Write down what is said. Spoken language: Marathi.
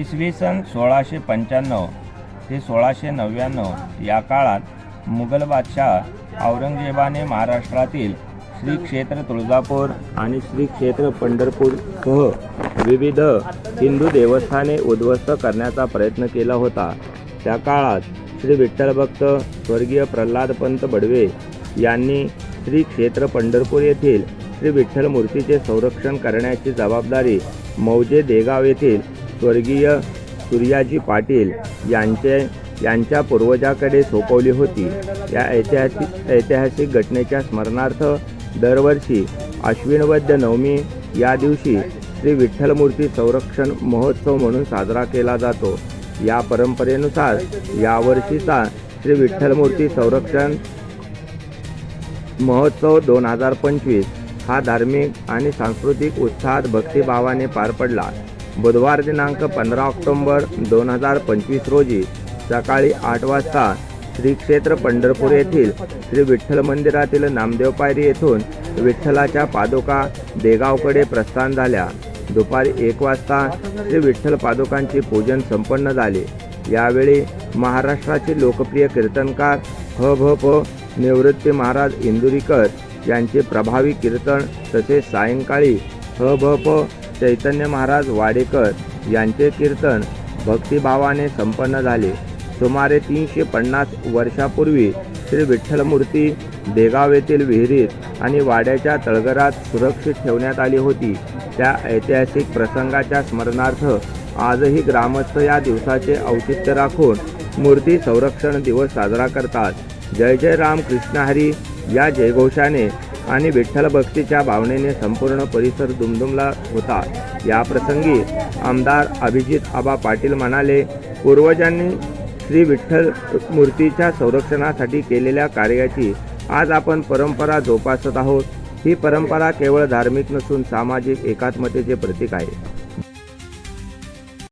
इसवी सन सोळाशे पंच्याण्णव ते सोळाशे नव्याण्णव या काळात मुघल बादशाह औरंगजेबाने महाराष्ट्रातील श्री क्षेत्र तुळजापूर आणि श्री क्षेत्र पंढरपूरसह विविध हिंदू देवस्थाने उद्ध्वस्त करण्याचा प्रयत्न केला होता. त्या काळात श्री विठ्ठल भक्त स्वर्गीय प्रल्हादपंत बडवे यांनी श्री क्षेत्र पंढरपूर येथील श्री विठ्ठल मूर्तीचे संरक्षण करण्याची जबाबदारी मौजे देगाव येथील स्वर्गीय सूर्याजी पाटील यांचे यांच्या पूर्वजाकडे सोपवली होती. या ऐतिहासिक ऐतिहासिक घटनेच्या स्मरणार्थ दरवर्षी अश्विनवद्य नवमी या दिवशी श्री विठ्ठलमूर्ती संरक्षण महोत्सव म्हणून साजरा केला जातो. या परंपरेनुसार यावर्षीचा श्री विठ्ठलमूर्ती संरक्षण महोत्सव दोन हजार पंचवीस हा धार्मिक आणि सांस्कृतिक उत्साहात भक्तिभावाने पार पडला. बुधवार दिनांक पंधरा ऑक्टोंबर दोन हजार पंचवीस रोजी सकाळी आठ वाजता श्री क्षेत्र पंढरपूर येथील श्री विठ्ठल मंदिरातील नामदेव पायरी येथून विठ्ठलाच्या पादुका देगावकडे प्रस्थान झाल्या. दुपारी एक वाजता श्री विठ्ठल पादुकांचे पूजन संपन्न झाले. यावेळी महाराष्ट्राचे लोकप्रिय कीर्तनकार ह भ प निवृत्ती महाराज इंदुरीकर यांचे प्रभावी कीर्तन तसेच सायंकाळी ह भ प चैतन्य महाराज वाडेकर यांचे कीर्तन भक्तिभावाने संपन्न झाले. सुमारे तीनशे पन्नास वर्षापूर्वी श्री विठ्ठलमूर्ती देगाव येथील विहिरीत आणि वाड्याच्या तळघरात सुरक्षित ठेवण्यात आली होती. त्या ऐतिहासिक प्रसंगाच्या स्मरणार्थ आजही ग्रामस्थ या दिवसाचे औचित्य राखून मूर्ती संरक्षण दिवस साजरा करतात. जय जय राम कृष्ण हरी या जयघोषाने आणि विठ्ठल भक्तीच्या भावनेने संपूर्ण परिसर दुमदुमला होता. या प्रसंगी आमदार अभिजित आबा पाटील म्हणाले पूर्वजांनी श्री विठ्ठल मूर्तीच्या संरक्षणासाठी केलेल्या कार्याची आज आपण परंपरा जोपासत आहोत. ही परंपरा केवळ धार्मिक नसून सामाजिक एकात्मतेचे प्रतीक आहे.